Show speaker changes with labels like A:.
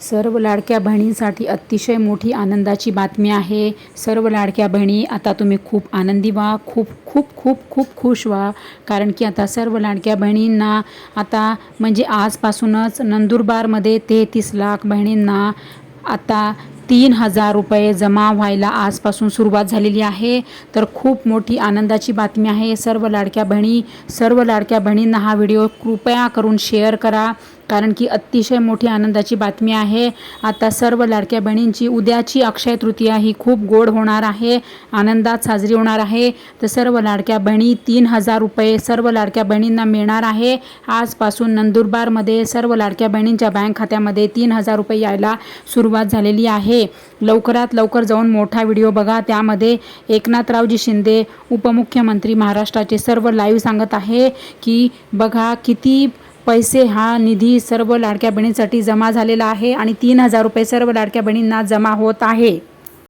A: सर्व लाडक्या बहिणींसाठी अतिशय मोठी आनंदाची बातमी आहे. सर्व लाडक्या बहिणी आता तुम्ही खूप आनंदी व्हा खूप खूप खूप खूप खुश व्हा. कारण की आता सर्व लाडक्या बहिणींना आता म्हणजे आजपासूनच नंदुरबारमध्ये तेहतीस लाख बहिणींना आता तीन हजार रुपये जमा व्हायला आजपासून सुरुवात झालेली आहे. तर खूप मोठी आनंदाची बातमी आहे. सर्व लाडक्या बहिणी सर्व लाडक्या बहिणींना हा व्हिडिओ कृपया करून शेअर करा कारण की अतिशय मोठी आनंदाची बातमी आहे. आता सर्व लाडक्या बहिणींची उद्याची अक्षय तृतीया ही खूप गोड होणार आहे आनंदात साजरी होणार आहे. तर सर्व लाडक्या बहिणी तीन हजार रुपये सर्व लाडक्या बहिणींना मिळणार आहे. आजपासून नंदुरबारमध्ये सर्व लाडक्या बहिणींच्या बँक खात्यामध्ये तीन हजार रुपये यायला सुरुवात झालेली आहे. लवकरात लवकर जाऊन मोठा व्हिडिओ बघा. त्यामध्ये एकनाथरावजी शिंदे उपमुख्यमंत्री महाराष्ट्राचे सर्व लाईव्ह सांगत आहे की बघा किती पैसे हा निधी सर्व लाडक्या बहिणींसाठी जमा झालेला आहे आणि तीन हजार रुपये सर्व लाडक्या बहिणींना जमा होत आहे.